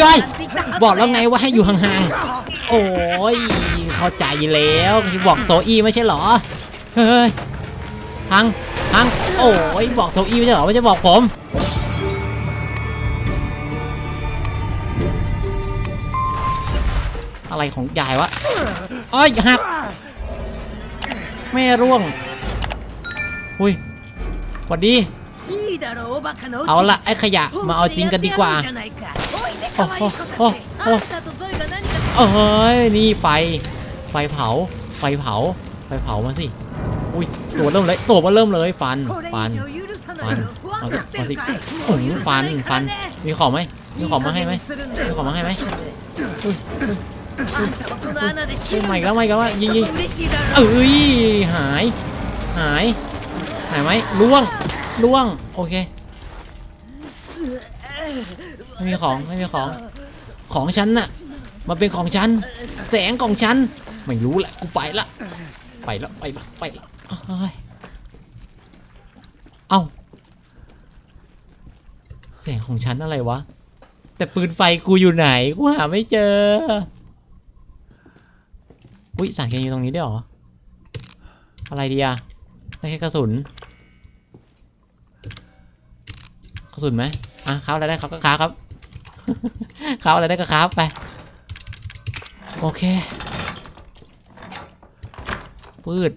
ย่อย บอกแล้วไงว่าให้อยู่ห่างๆ โอ้ย เข้าใจแล้วพี่บอกโตอี้ไม่ใช่เหรอ เฮ้ยพังพัง โอ้ย บอกโตอี้ไม่ใช่เหรอ ไม่ใช่บอกผมอะไรของยายวะอ้อยหักแม่ร่วง อุ้ยสวัสดี เอาละไอ้ขยะมาเอาจริงกันดีกว่า โอ้เอ้ยนี่ไฟ ไฟเผา ไฟเผา ไฟเผามาสิ อุ้ยตัวเริ่มเลยตัวมันเริ่มเลยฟัน ฟัน ฟันเอาสิเอาสิโอ้ยฟัน ฟัน มีของไหมมีของมาให้ไหมมีของมาให้ไหมอุ้ยอุ้ยใหม่แล้วใหม่แล้วยิงยิงเอ้ยหาย หาย หายไหมล่วงล่วง โอเค ไม่มีของไม่มีของของฉันน่ะมันเป็นของฉัน แสงของฉัน ไม่รู้แหละกูไปละไปละไปละไปละเอ้ยเอ้าแสงของฉันอะไรวะ แต่ปืนไฟกูอยู่ไหนกูหาไม่เจออุ้ยสารเคมีตรงนี้ด้วยเหรอ อะไรดีอะได้แค่กระสุน กระสุนไหมอะค้าอะไรได้ครับก็ค้าครับ ครับอะไรได้ก็ครับไป โอเคพืช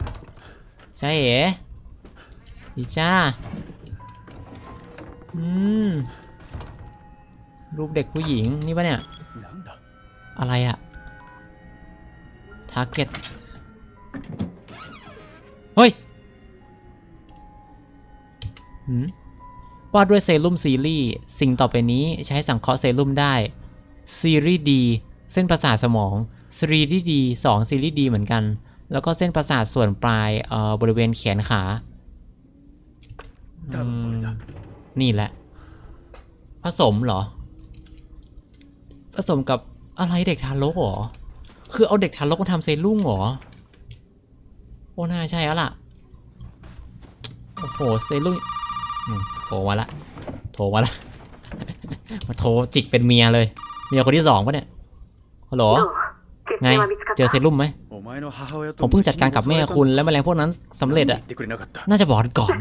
ใช่เอ๋ดีจ้า อืม รูปเด็กผู้หญิงนี่ปะเนี่ย อะไรอะทาร์เก็ต ว่าด้วยเซรุ่มซีรีส์สิ่งต่อไปนี้ใช้สังเคราะห์เซรุ่มได้ซีรีส์ดีเส้นประสาทสมองซีรีส์ดีสองซีรีส์ดีเหมือนกัน แล้วก็เส้นประสาทส่วนปลายเอ่อบริเวณแขนขา นี่แหละ ผสมเหรอ ผสมกับอะไรเด็กทารกหรอ คือเอาเด็กทารกมาทำเซรุ่มหรอ โอ้น่าใช่แล้วล่ะ โอ้โห เซรุ่ม โทรมาละ โทรมาละ มาโทรจิกเป็นเมียเลย เมียคนที่สองปะเนี่ยฮัลโหลไง เจอเซรุ่มไหม ผมเพิ่งจัดการกับแม่คุณและแมลงพวกนั้นสำเร็จอะน่าจะบอกก่อน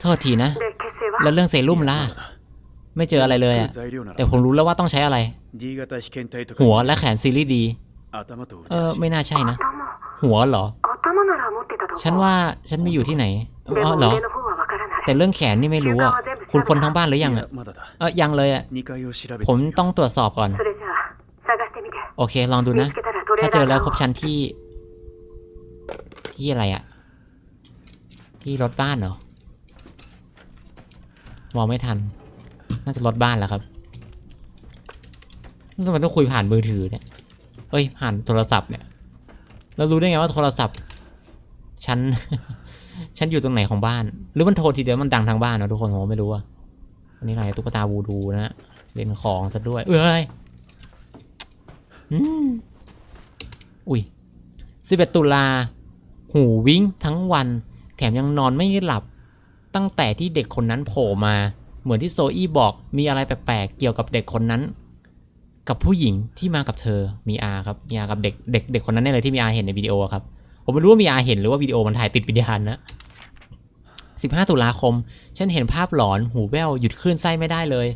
โทษทีนะ แล้วเรื่องเซรุ่มล่ะ ไม่เจออะไรเลยอะแต่ผมรู้แล้วว่าต้องใช้อะไร หัวและแขนซีรีส์ดี เออ ไม่น่าใช่นะ หัวเหรอ ฉันว่าฉันมีอยู่ที่ไหนอ๋อเหรอ แต่เรื่องแขนนี่ไม่รู้อะ คุณคนทั้งบ้านหรือยังอะ เออยังเลยอะ ผมต้องตรวจสอบก่อน โอเค ลองดูนะ ถ้าเจอแล้วครบชั้นที่ ที่อะไรอะ ที่รถบ้านเหรอ มองไม่ทัน น่าจะรถบ้านแล้วครับทำไมต้องคุยผ่านมือถือเนี่ย เอ้ย ผ่านโทรศัพท์เนี่ยแล้วรู้ได้ไงว่าโทรศัพท์ชั้น ฉันอยู่ตรงไหนของบ้าน หรือมันโทรทีเดียวมันดังทางบ้านเนาะทุกคนผมไม่รู้อะอันนี้อะไรตุ๊กตาวูดูนะเล่นของซะด้วย เอ้ยอืมอุ้ยสิบเอ็ดตุลา หูวิ่งทั้งวัน แถมยังนอนไม่หลับ ตั้งแต่ที่เด็กคนนั้นโผล่มา เหมือนที่โซอี้บอก มีอะไรแปลกๆ เกี่ยวกับเด็กคนนั้น กับผู้หญิงที่มากับเธอ มีอาครับ มีอากับเด็ก เด็กเด็กคนนั้นเนี่ยเลยที่มีอาเห็นในวิดีโอครับ ผมไม่รู้ว่ามีอาเห็นหรือว่าวิดีโอมันถ่ายติดวิญญาณนะ 15 ตุลาคม ฉันเห็นภาพหลอนหูแว่วหยุดคลื่นไส้ไม่ได้เลย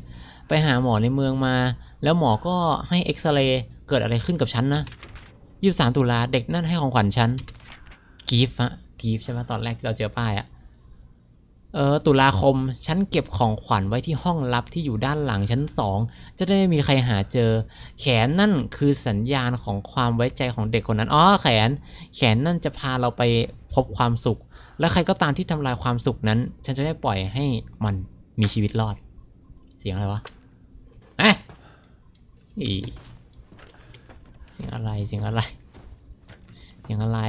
ไปหาหมอในเมืองมา แล้วหมอก็ให้เอ็กซเรย์เกิดอะไรขึ้นกับฉันนะ23 ตุลาเด็กนั่นให้ของขวัญฉันกีฟฮะกีฟใช่ไหมตอนแรกที่เราเจอป้ายอะเออตุลาคมฉันเก็บของขวัญไว้ที่ห้องลับที่อยู่ด้านหลังชั้นสองจะได้ไม่มีใครหาเจอ แขนนั่นคือสัญญาณของความไว้ใจของเด็กคนนั้นอ๋อแขน แขนนั่นจะพาเราไปพบความสุข และใครก็ตามที่ทำลายความสุขนั้น ฉันจะไม่ปล่อยให้มันมีชีวิตรอด เสียงอะไรวะเอ๊ะเสียงอะไรเสียงอะไร เสียงอะไร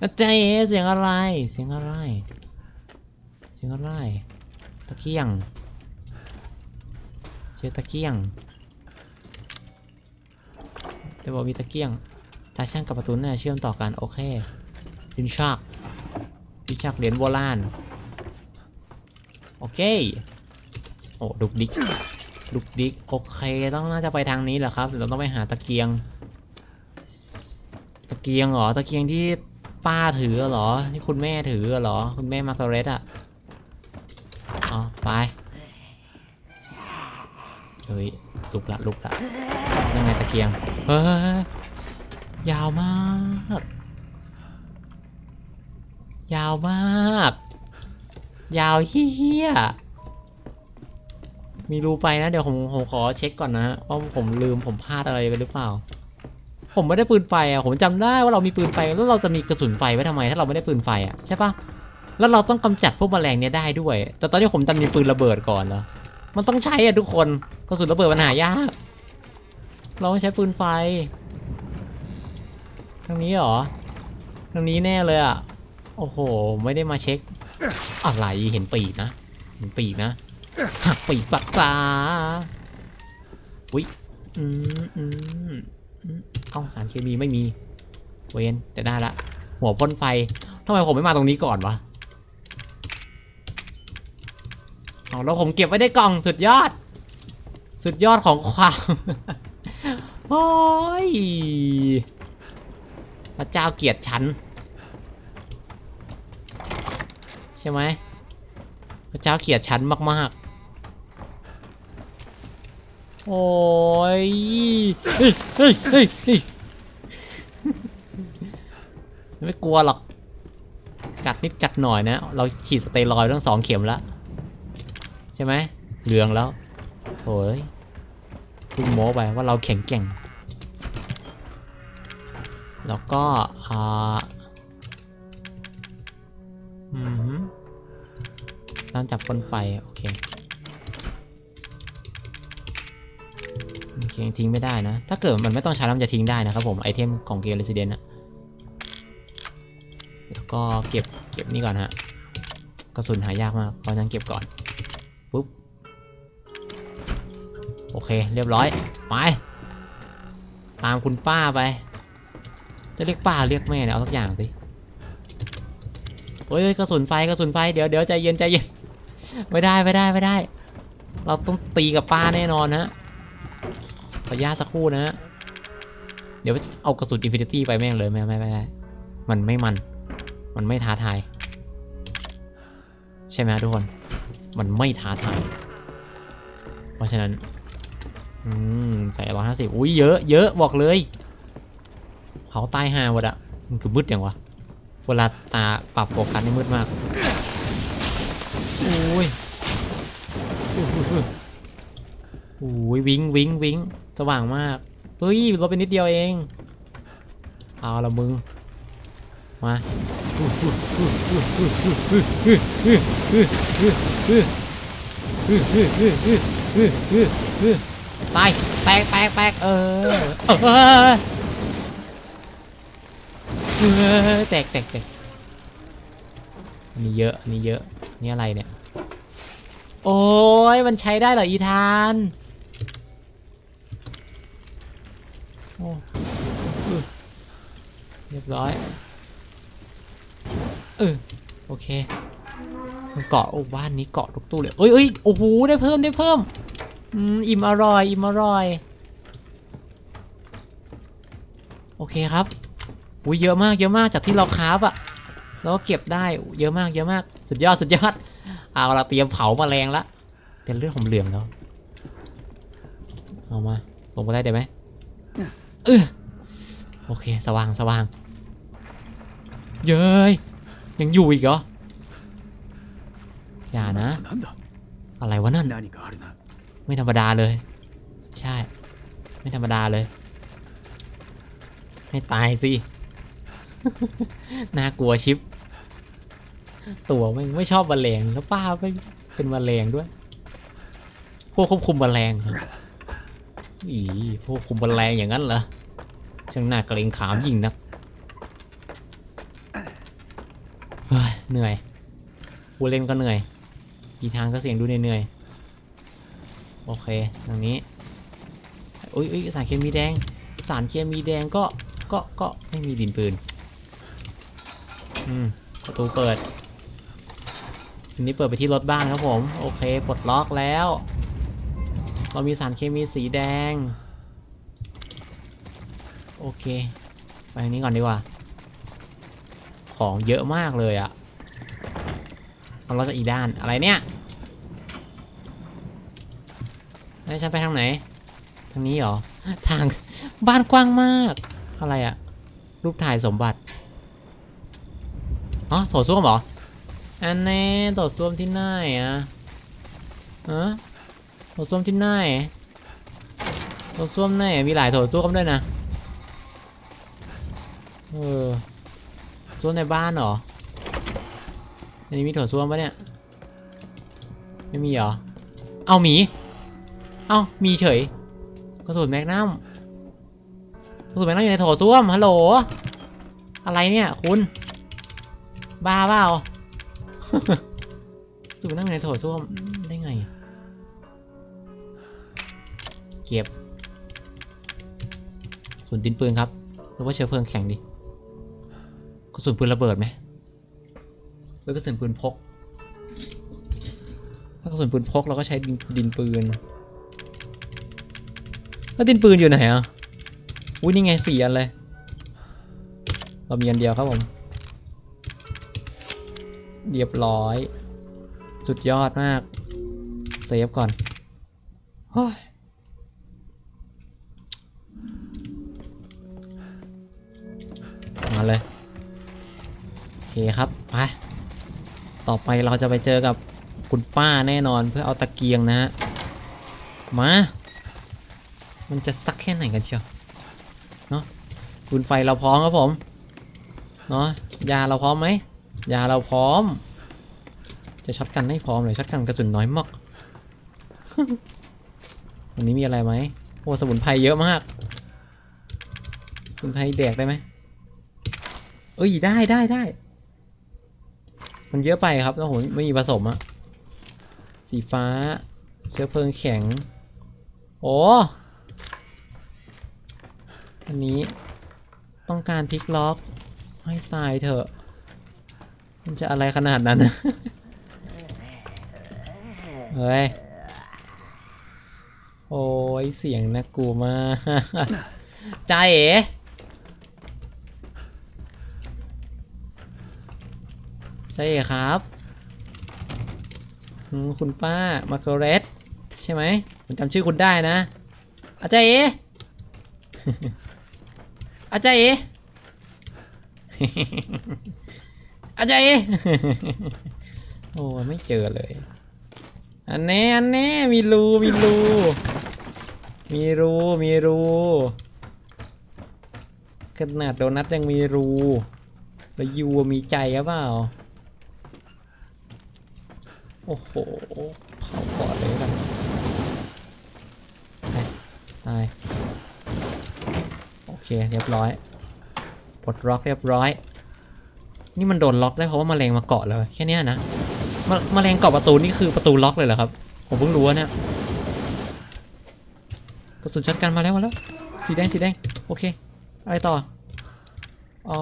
อะใจเอ๋เสียงอะไร เสียงอะไร เสียงอะไร ตะเกียงเจอตะเกียงเดี๋ยวบอกมีตะเกียงตาช่างกับประตูน่าเชื่อมต่อกันโอเคดินชักดิ นชักเหรียญโบราณโอเค โอ้ดุกดิกลุกดิกโอเค ต้องน่าจะไปทางนี้แหละครับ เราต้องไปหาตะเกียง ตะเกียงเหรอ ตะเกียงที่ป้าถือเหรอ ที่คุณแม่ถือเหรอ คุณแม่มาร์กาเร็ตอะอ๋อไป เฮ้ย ลุกละลุกละยังไงตะเกียง เฮ้ย ยาวมาก ยาวมาก ยาวเฮี้ยมีรูไปนะ เดี๋ยวผมผมขอเช็คก่อนนะว่าผมลืมผมพลาดอะไรไปหรือเปล่า ผมไม่ได้ปืนไฟอะผมจำได้ว่าเรามีปืนไฟแล้วเราจะมีกระสุนไฟไว้ทำไม ถ้าเราไม่ได้ปืนไฟอะใช่ปะแล้วเราต้องกำจัดพวกแมลงเนี่ยได้ด้วย แต่ตอนนี้ผมจะมีปืนระเบิดก่อนเหรอมันต้องใช้อะทุกคนกระสุนระเบิดมันหายาก เราต้องใช้ปืนไฟทางนี้เหรอทางนี้แน่เลยอะ โอ้โห ไม่ได้มาเช็ค อะไรเห็นปีกนะ เห็นปีกนะ หักปีกปักษาอุ้ย อืมอืมเอ้าสารเคมีไม่มี เวนแต่ได้ละ หัวพ่นไฟทำไมผมไม่มาตรงนี้ก่อนวะเอาแล้วผมเก็บไว้ในกล่องสุดยอด สุดยอดของความโอ้ยพระเจ้าเกียดฉัน ใช่ไหมพระเจ้าเกลียดฉันมากๆ โอ้ยเฮ้ยเฮ้ยเฮ้ยเฮ้ยไม่กลัวหรอกกัดนิดกัดหน่อยนะ เราฉีดสเตียรอยด์ทั้งสองเข็มแล้ว ใช่ไหมเหลืองแล้วโถ่เอ้ยพุ่งโม้ไปว่าเราแข็งแกร่ง แล้วก็ ตามจับคนไฟ โอเค โอเค ทิ้งไม่ได้นะ ถ้าเกิดมันไม่ต้องใช้แล้วมันจะทิ้งได้นะครับผม ไอเทมของเกม Resident อะแล้วก็เก็บ เก็บนี่ก่อนฮะ กระสุนหายากมาก เพราะฉะนั้นเก็บก่อนปุ๊บ โอเค เรียบร้อย ไป ตามคุณป้าไป จะเรียกป้าเรียกแม่เนี่ยเอาสักอย่างสิเฮ้ยกระสุนไฟกระสุนไฟเดี๋ยวเดี๋ยวใจเย็นใจเย็น ไม่ได้ไม่ได้ไม่ได้ เราต้องตีกับป้าแน่นอนนะขอญาตสักครู่นะ เดี๋ยวเอากระสุนอินฟินิตี้ไปแม่งเลยไม่ไม่ไม่ได้มันไม่มัน มันไม่ท้าทาย ใช่ไหมทุกคน มันไม่ท้าทาย เพราะฉะนั้น อืม ใส่ร้อยห้าสิบอุ้ยเยอะเยอะบอกเลยเผาตายหาหมดอะมันคือมืดอย่างวะ เวลาตาปรับโฟกัสนี่มืดมาก โอ้ยโอ้ยวิงวิงวิงสว่างมาก เฮ้ยลดไปนิดเดียวเอง เอาละมึง มาตายแตกแตกแตกเออเออเออแตกแตกแตกอันนี้เยอะอันนี้เยอะ นี่อะไรเนี่ย โอ้ยมันใช้ได้เหรออีธานโอ้เรียบร้อยเออโอเคมันเกาะโอ้บ้านนี้เกาะทุกตู้เลยเอ้ยเอ้ยโอ้โหได้เพิ่มได้เพิ่มอืมอิ่มอร่อยอิ่มอร่อยโอเคครับอุ้ยเยอะมากเยอะมากจากที่เราคราฟอะ แล้วก็เก็บได้เยอะมากเยอะมาก สุดยอดสุดยอดเอาเราเตรียมเผามาแรงละเป็นเลือดอมเหลืองแล้วเอามาลงมาได้ได้ไหมเออโอเคสว่างสว่าง เย้ยยังอยู่อีกเหรออย่านะ อะไรวะนั่น ไม่ธรรมดาเลย ใช่ ไม่ธรรมดาเลย ให้ตายสิ น่ากลัวชิป ตัวไม่ไม่ชอบแมลงแล้วป้าไม่เป็นแมลงด้วย พวกควบคุมแมลงเหรออีพวกคุมแมลงอย่างนั้นเหรอช่างน่าเกรงขามยิ่งนักเหนื่อยผู้เล่นก็เหนื่อยกีทางก็เสียงดูเหนื่อยโอเคทางนี้อุ้ยอุ้ยสารเคมีแดง สารเคมีแดงก็ก็ก็ไม่มีดินปืนอืมประตูเปิด ทีนี้เปิดไปที่รถบ้านครับผม โอเค ปลดล็อกแล้ว เรามีสารเคมีสีแดง โอเค ไปทางนี้ก่อนดีกว่า ของเยอะมากเลยอะเอาเราจะอีด้าน อะไรเนี่ยแล้วฉันไปทางไหน ทางนี้เหรอ ทาง บ้านกว้างมาก อะไรอะรูปถ่ายสมบัติอ๋อโถส้วมเหรอ อันแน่โถส้วมที่ไหนอะฮะโถส้วมที่ไหนโถส้วมไหนอะมีหลายโถส้วมด้วยนะ เออส้วมในบ้านเหรอ อันนี้มีโถส้วมปะเนี่ย ไม่มีเหรอ เอาหมี เอามีเฉย กระสุนแมกนัมกระสุนแมกนัมอยู่ในโถส้วมฮัลโหล อะไรเนี่ยคุณ บ้าเปล่า สุนแมกนัมอยู่ในโถส้วมได้ไง เก็บกระสุนดินปืนครับหรือว่าเชื้อเพลิงแข็งดิกระสุนปืนระเบิดไหมหรือกระสุนปืนพก ถ้ากระสุนปืนพกเราก็ใช้ดินดินปืน แล้วดินปืนอยู่ไหนอะ อุ้ยนี่ไงสี่อันเลย เรามีอันเดียวครับผม เรียบร้อย สุดยอดมาก เซฟก่อนโอ้ยมาเลย โอเคครับ ไป ต่อไปเราจะไปเจอกับคุณป้าแน่นอนเพื่อเอาตะเกียงนะฮะ มา มันจะสักแค่ไหนกันเชียวเนาะปืนไฟเราพร้อมครับผม เนาะยาเราพร้อมไหม ยาเราพร้อม จะช็อตกันให้พร้อมเลยช็อตกันกระสุนน้อยมากวันนี้มีอะไรไหมโอ้สมุนไพรเยอะมากสมุนไพรแดกได้ไหมเอ้ยได้ได้ได้มันเยอะไปครับแล้วผมไม่มีผสมอะสีฟ้าเชื้อเพลิงแข็ง โอ้อันนี้ต้องการพลิกล็อก ให้ตายเถอะ มันจะอะไรขนาดนั้น เฮ้ย โอ้ยเสียงน่ากลัวมากใจเอ๋ใช่ครับคุณป้ามาร์กเรตใช่ไหมผมจำชื่อคุณได้นะ อาจารย์เอ๋อาจารย์เอ๋ อาจารย์โอ้ไม่เจอเลย อันแน่อันแน่มีรูมีรูมีรูมีรูขนาดโดนัทยังมีรูแล้วยูมีใจหรือเปล่าโอ้โหเผาก่อนเลยล้วกันตายโอเคเรียบร้อยปลดล็อกเรียบร้อย นี่มันโดนล็อกได้เพราะว่าแมลงมาเกาะเลยแค่เนี้ยนะมแมลงเกาะประตูนี่คือประตูล็อกเลยเหรอครับ ผมเพิ่งรู้เนี่ยกระสุนช็อตกันมาแล้วมาแล้วสีแดงสีแดงโอเค อะไรต่ออ๋อ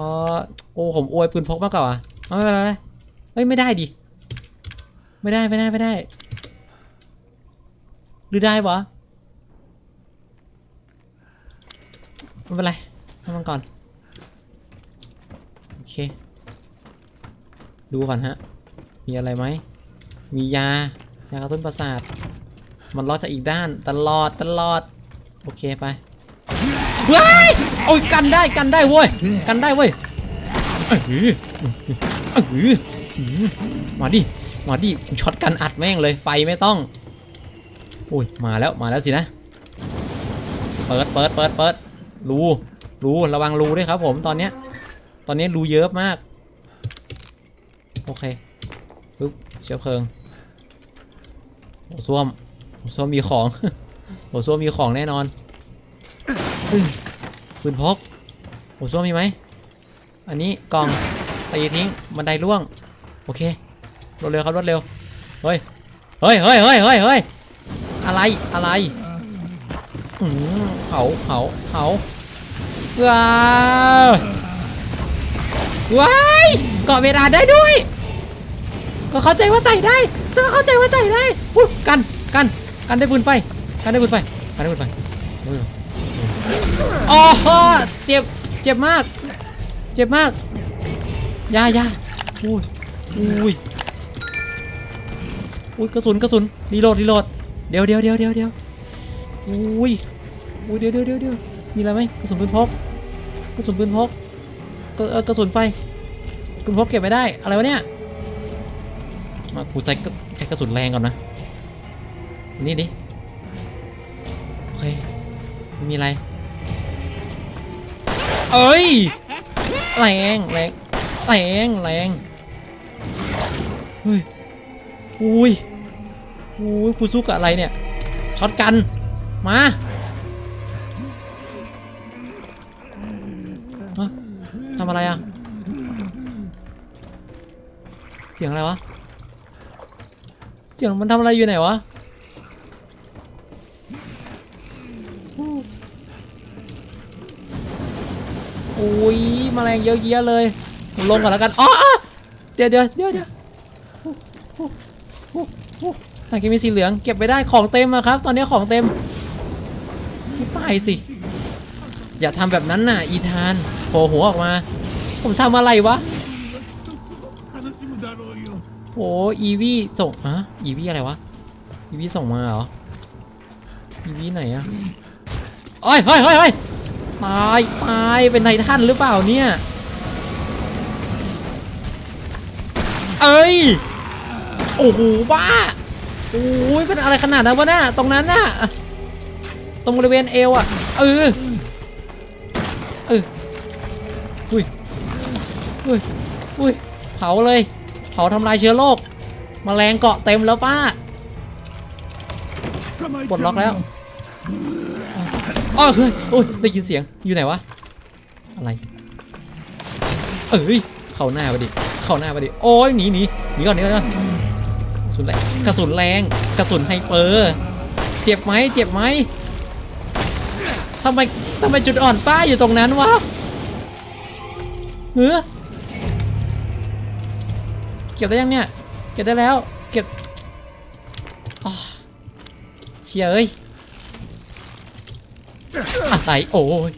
โอ้ผมอวยปืนพกมากกว่าเอาไม่เป็นไรเอ้ยไม่ได้ดิไม่ได้ไม่ได้ไม่ได้ หรือได้วะไม่เป็นไรทำมันก่อน โอเค ดูก่อนฮะ มีอะไรไหม มียา ยากระตุ้นประสาท มันล็อกจากอีกด้านตลอดตลอด โอเคไปว้ายโอ้ยกันได้กันได้เว้ย กันได้เว้ยออเออเออเออมาดิ มาดิช็อตกันอัดแม่งเลยไฟไม่ต้อง อุ้ยมาแล้วมาแล้วสินะ เปิดเปิดเปิดเปิดรูรูระวังรูด้วยครับผมตอนเนี้ย ตอนนี้รูเยอะมาก อเคปึ๊บเชื้อเพลิงโหส้วมโหส้วมมีของโหส้วมมีของแน่นอนปืนพกโหส้วมมีไหมอันนี้กล่องตีทิ้งบันไดร่วงโอเครวดเร็วครับรวดเร็วเฮ้ยเฮ้ยเฮ้ยเฮ้ยเฮ้ยเฮ้ยอะไรอะไรอืมเผาเผาเผาว้าวว้ายเกาะเวลาได้ด้วย ก็เข้าใจว่าไต่ได้ก็เข้าใจว่าไต่ได้อุ๊ยกันกันกันได้ปืนไฟการได้ปืนไฟการได้ปืนไฟเอออ๋อเจ็บเจ็บมาก เจ็บมากยายาอุ้ยอุ้ยอุ้ยกระสุนกระสุนรีโหลดรีโหลดเดี๋ยวเดี๋ยวเดี๋ยวเดี๋ยวเดี๋ยวอุ้ยอุ้ยเดี๋ยวเดี๋ยวเดี๋ยวเดี๋ยวมีอะไรไหมกระสุนปืนพกกระสุนปืนพกกระเออกระสุนไฟปืนพกเก็บไม่ได้อะไรวะเนี่ย มากูใช้กระใช้กระสุนแรงก่อนนะ นี่ดิ โอเคไม่มีอะไร เอ้ย แรงแรงแรงแรงเฮ้ยอุ้ยอุ้ยกูสู้กับอะไรเนี่ย ช็อตกัน มาทำอะไรอะ เสียงอะไรวะ เสียงมันทำอะไรอยู่ไหนวะโอ้ยแมลงเยอะแยะเลยลงก่อนแล้วกันอ๋อเดี๋ยวเดี๋ยวเดี๋ยวเดี๋ยวโอ้โอ้โอ้โอ้สารเคมีสีเหลืองเก็บไปได้ของเต็มอะครับ ตอนนี้ของเต็มไม่ตายสิ อย่าทำแบบนั้นน่ะ อีธานโผล่หัวออกมา ผมทำอะไรวะ โอ้อีวีส่งอะอีวีอะไรวะ อีวีส่งมาเหรอ อีวีไหนอะเอ้ยเฮ้ยเฮ้ยเฮ้ยตายตายเป็นไททันหรือเปล่าเนี่ย เอ้ย โอ้โหบ้าโอ้ยเป็นอะไรขนาดนั้นวะน่ะตรงนั้นน่ะ ตรงบริเวณเอวอะ เออ เออ อุ้ย อุ้ย อุ้ย เผาเลย เผาทำลายเชื้อโรคมแมลงเกาะเต็มแล้วป้าปลดล็อกแล้วอ๋อเฮ้ยโอ้ยได้ยินเสียงอยู่ไหนวะอะไรเอ้ยเข้าหน้าไปดิเข้าหน้าไปดิโอ้ยหนีหนีหนีก่อนหนีก่อนกระสุนแรงกระสุนแรงกระสุนไฮเปอร์เจ็บไหมเจ็บไหมทำไมทำไมจุดอ่อนป้าอยู่ตรงนั้นวะเฮ้อ ก็บได้ยังเนี่ย เก็บได้แล้ว เก็บเชียเอ้ยอะไรโอ้ย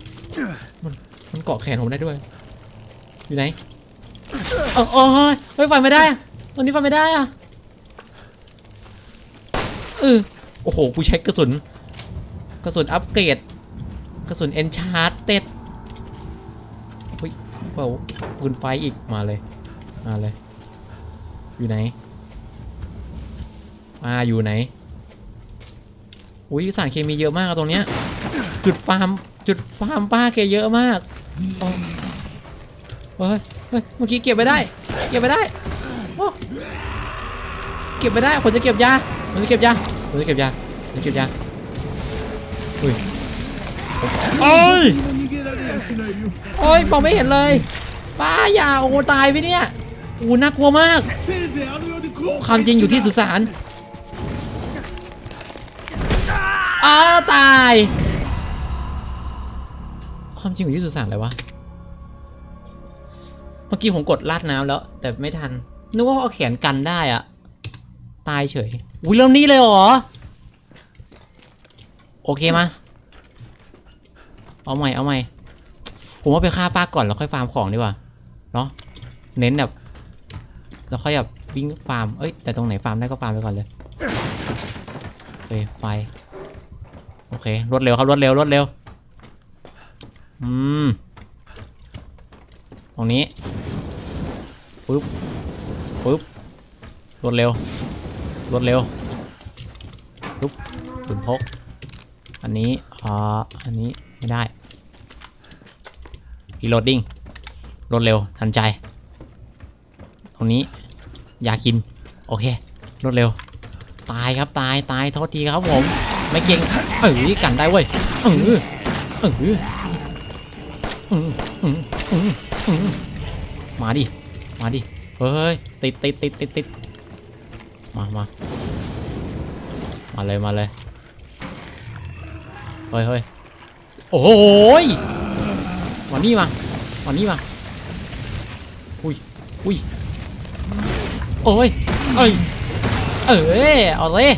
มันมันเกาะแขนผมได้ด้วย อยู่ไหนเออโอ้ยเฮ้ยไฟไม่ได้ตอนนี้ไฟไม่ได้อะเออโอ้โห กูใช้กระสุน กระสุนอัปเกรด กระสุนเอนชาร์ตเต็ดเฮ้ยเปล่าปืนไฟอีก มาเลย มาเลย อยู่ไหนมาอยู่ไหน อุ้ยสารเคมีเยอะมากตรงเนี้ย จุดฟาร์ม จุดฟาร์มป้าแกเยอะมากอ๋อเฮ้ยเฮ้ย เมื่อกี้เก็บไปได้ เก็บไปได้โอ้เก็บไปได้ผมจะเก็บยาผมจะเก็บยาผมจะเก็บยาผมจะเก็บยาอุ้ยโอ้ยโอ้ยมองไม่เห็นเลย ป้าอย่าโอ้ตายไปเนี่ย อ้น่ากลัวมากความจริงอยู่ที่สุสานอ้าตาย ความจริงอยู่ที่สุสานเลยวะ เมื่อกี้ผมกดลาดน้ำแล้ว แต่ไม่ทัน นึกว่าเอาแขนกันได้อะตายเฉยอุ้ยเริ่มนี้เลยเหรอ โอเคมา เอาใหม่ เอาใหม่ ผมว่าไปฆ่าป้าก่อนแล้วค่อยฟาร์มของดีกว่า เนาะ เน้นแบบ แล้วค่อยแบบวิ่งฟาร์ม เอ้ย แต่ตรงไหนฟาร์มได้ก็ฟาร์มไปก่อนเลยโอเคไฟ โอเค รวดเร็วครับ รวดเร็ว รวดเร็ว อืม ตรงนี้ ปึ๊บ ปึ๊บ รวดเร็ว รวดเร็ว ปึ๊บปืนพก อันนี้ อ่า อันนี้ ไม่ได้รีโหลดดิ้งรวดเร็ว ทันใจ ตรงนี้ ยากิน โอเค รวดเร็ว ตายครับตายตายโทษทีครับผม ไม่เก่งเออกันได้เว้ยเออเอออืมอืมอืมอืมาดิ มาดิ เฮ้ย ติดติดติดติดติดมามามาเลย มาเลย เฮ้ยเฮ้ยโอ้ยมานี่มามานี่มาอุ้ยอุ้ย โอ้ยเอ้ยเอ้ยเอาเลย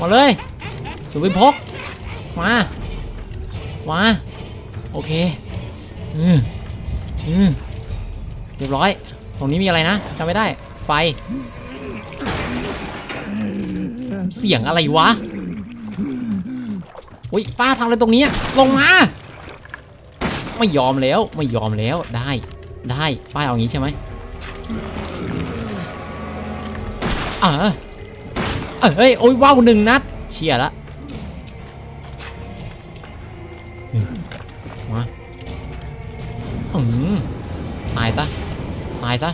มาเลยสุวินพกมามาโอเคอืมอืมเรียบร้อย ตรงนี้มีอะไรนะจำไม่ได้ไฟเสียงอะไรวะอุ้ยป้าทำอะไรตรงนี้ลงมาไม่ยอมแล้วไม่ยอมแล้วได้ได้ป้าเอาอย่างนี้ใช่ไหม ออเอ้ยโอ้ยว้าวหนึ่งนัดเชียละมาอืมตายซะตายซะ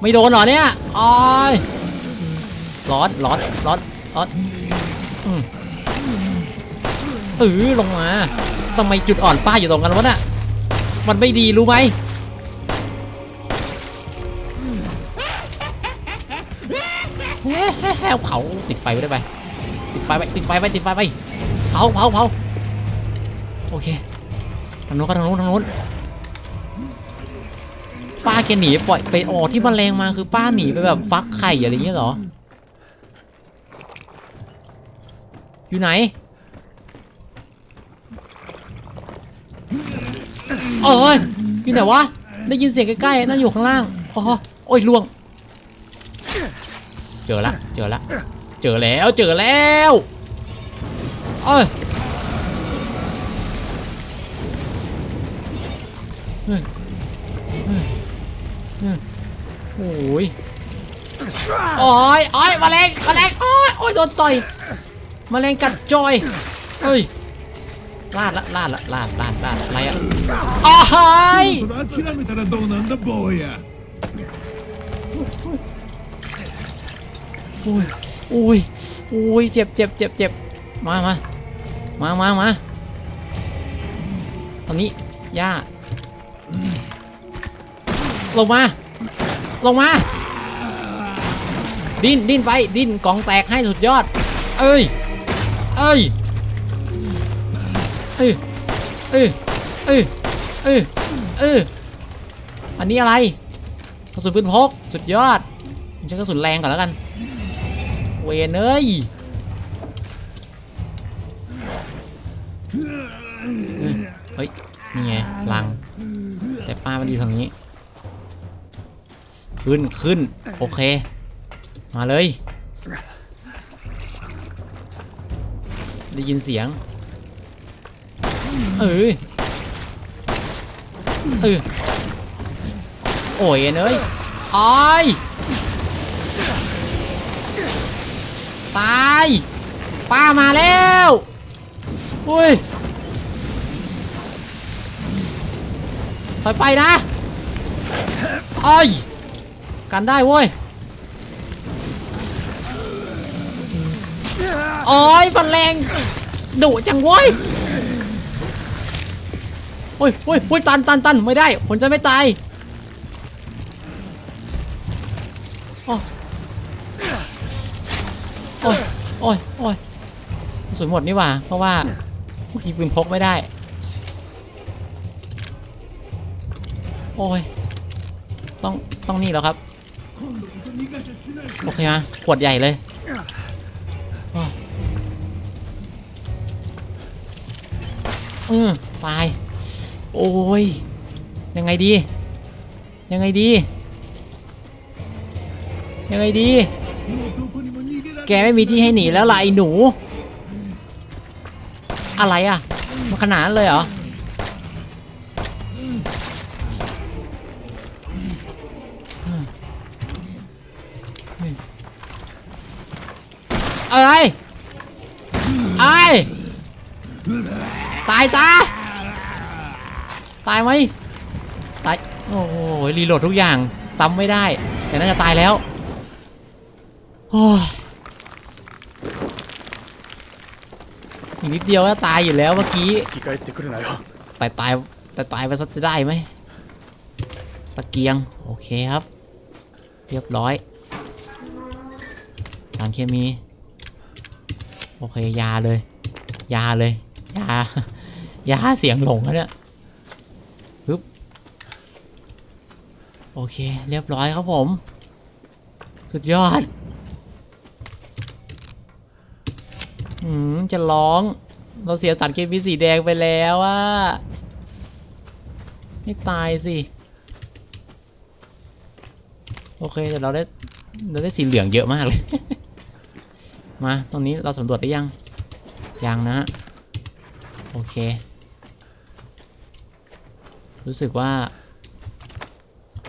ไม่โดนหรอเนี่ยออยร้อนร้อนร้อนร้อนอืมเออลงมาทำไมจุดอ่อนป้าอยู่ตรงกันวะน่ะมันไม่ดีรู้ไหม ฮ้เฮ้เฮ้เผาติดไฟไว้ได้ไปติดไฟไปติดไฟไปติดไฟไปเผาเผาเผาโอเคทางโน้นก็ทางโน้นทางโน้นป้าแกหนีปล่อยไปอ๋อที่แมลงมาคือป้าหนีไปแบบฟักไข่อะไรเงี้ยเหรอ อยู่ไหนเอ้ยอยู่ไหนวะ ได้ยินเสียงใกล้ๆนั่นอยู่ข้างล่างอ๋อโอ้ยล่วง เจอละเจอละเจอแล้วเจอแล้วเอ้ยเฮ้ยโอ้ยโอ้ยโอ้ยแมลงแมลงโอ้ยโอ้ยโดนต่อยแมลงกัดจอยเฮ้ยลาดละลาดละลาดลาดลาดอะไรอะอ้าวเฮ้ย อุ้ยอุ้ยอุ้ยเจ็บเจ็บเจ็บเจ็บมามามามามาตอนนี้ย่าลงมา ลงมา ดิ้นดิ้นไป ดิ้นกองแตกให้สุดยอด เอ้ย เอ้ย เอ้ย เอ้ย เอ้ย เอ้ย เอ้ย อันนี้อะไรกระสุนปืนพก สุดยอดใช้กระสุนแรงก่อนแล้วกัน เวนเอ้ยเฮ้ย นี่ไงลัง แต่ป้ามันอยู่ทางนี้ ขึ้นขึ้น โอเค มาเลย ได้ยินเสียง เออเออโอ้ยเอ้ยอาย ตาย ป้ามาแล้วอุ้ยถอยไปนะเอ้ยกันได้เว้ยโอ้ยมันแรงดุจังเว้ยโอ้ยโอ้ยโอ้ยตันตันตันไม่ได้ผมจะไม่ตาย โอ้ยโอ้ยกระสุนหมดนี่หว่า เพราะว่าพวกทีปืนพกไม่ได้ โอ้ย ต้อง ต้องนี่แล้วครับ โอเคมาขวดใหญ่เลยโอ้ยอืมตาย โอ้ย ยังไงดี ยังไงดี ยังไงดี แกไม่มีที่ให้หนีแล้วล่ะไอ้หนู อะไรอะมันขนาดนั้นเลยเหรอเอ้ยเอ้ตายจ้าตายไหมตาย โอ้โหรีโหลดทุกอย่าง ซ้ำไม่ได้ แต่น่าจะตายแล้วโอ้ อีกนิดเดียวก็ตายอยู่แล้วเมื่อกี้ไปตไปไปายไปสักจะได้ไหมตะเกียง โอเคครับ เรียบร้อย สารเคมี โอเค ยาเลย ยาเลย ยา ยาเสียงหลงแล้วเนี่ยปึ๊บโอเค เรียบร้อยครับผม สุดยอด อืมจะร้อง เราเสียสารเคมีสีแดงไปแล้วอะให้ตายสิ โอเคแต่เราได้เราได้สีเหลืองเยอะมากเลย มาตรงนี้เราสำรวจได้ยัง ยังนะฮะโอเค รู้สึกว่า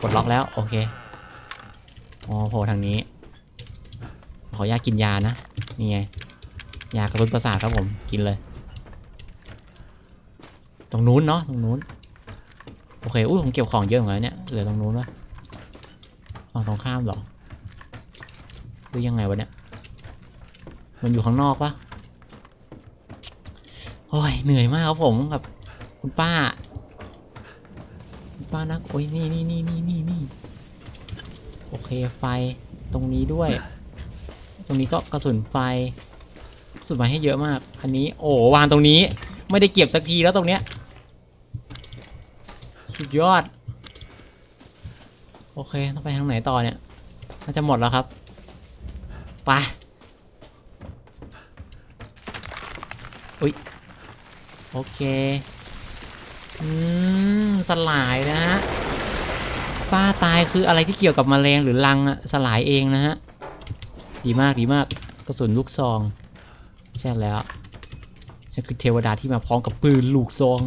กดล็อกแล้ว โอเคอ๋อโผล่ทางนี้ ขออนุญาตกินยานะ นี่ไง ยากระตุ้นประสาทครับผมกินเลย ตรงนู้นเนาะตรงนู้นโอเคอุ้ยผมเก็บของเยอะเหมือนกันเนี่ยเหลือตรงนู้นวะฝั่งตรงข้ามเหรอหรือยังไงวะเนี่ยมันอยู่ข้างนอกปะโอ้ยเหนื่อยมากครับผมกับคุณป้าคุณป้านักโอ้ยนี่นี่นี่นี่นี่นี่โอเคไฟตรงนี้ด้วย ตรงนี้ก็กระสุนไฟ สุนไฟให้เยอะมาก อันนี้โอ้วางตรงนี้ไม่ได้เก็บสักทีแล้วตรงเนี้ยสุดยอด โอเคต้องไปทางไหนต่อเนี่ยน่าจะหมดแล้วครับไปอุ้ยโอเคอืมสลายนะฮะป้าตายคืออะไรที่เกี่ยวกับแมลงหรือรังอะสลายเองนะฮะดีมากดีมากกระสุนลูกซอง ใช่แล้ว ฉันคือเทวดาที่มาพร้อมกับปืนลูกซอง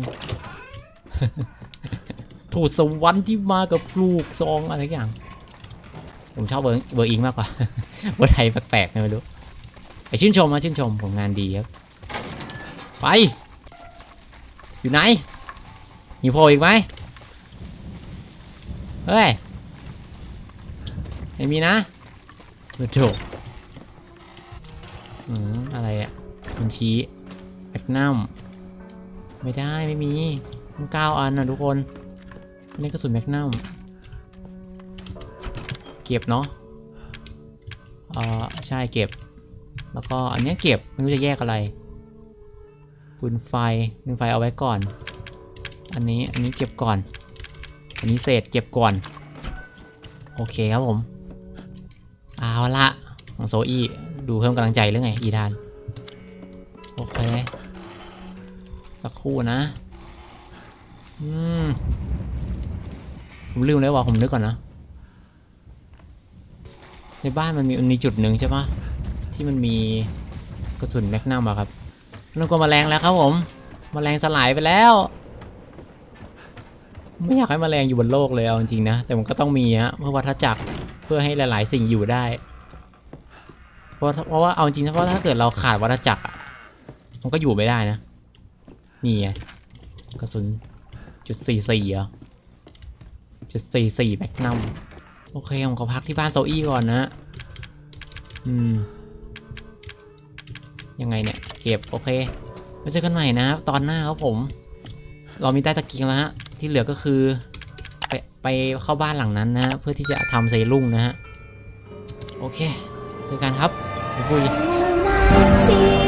ถูดสวรรค์ที่มากับลูกซองอะไรอย่าง ผมชอบเบอร์เบอร์อิงมากกว่าเบอร์ไทยแปลกๆไม่รู้ไปชื่นชมนะชื่นชมผลงานดีครับ ไป อยู่ไหนมีโผล่อีกไหมเฮ้ยไม่มีนะโอ้โถอืมอะไรอะ มันชี้แมกนัมไม่ได้ไม่มีต้องเก้าอันนะทุกคนอันนี้กระสุนแมกนัมเก็บเนาะเออใช่เก็บ แล้วก็อันนี้เก็บไม่รู้จะแยกอะไรปืนไฟปืนไฟเอาไว้ก่อน อันนี้อันนี้เก็บก่อน อันนี้เศษเก็บก่อน โอเคครับผม เอาละของโซอี้ดูเพิ่มกำลังใจหรือไงอีธาน สักครู่นะ อืม ผมลืมแล้วว่าผมนึกก่อนนะ ในบ้านมันมีมีจุดหนึ่งใช่ปะที่มันมีกระสุนแมกนัมอะครับนั่นก็มแมลงแล้วครับผมมแมลงสลายไปแล้ว ไม่อยากให้มแมลงอยู่บนโลกเลยเอาจริงๆนะ แต่มันก็ต้องมีฮะเพื่อวัฏจักรเพื่อให้หลาย ๆ สิ่งอยู่ได้ เพราะเพราะว่าเอาจริงเพราะถ้าเกิดเราขาดวัฏจักรอะ มันก็อยู่ไม่ได้นะ นี่ไงกระสุนจุดสี่สี่เหรอจุดสี่สี่แมกนัมโอเคผมขอพักที่บ้านโซอี้ก่อนนะ อืม ยังไงเนี่ย เก็บ โอเคไว้เจอกันใหม่นะครับตอนหน้าครับผม เรามีใต้ตะกียงแล้วฮะ ที่เหลือก็คือ ไปไปเข้าบ้านหลังนั้นนะ เพื่อที่จะทำเซรุ่งนะฮะ โอเคเจอกันครับบ๊ายบาย「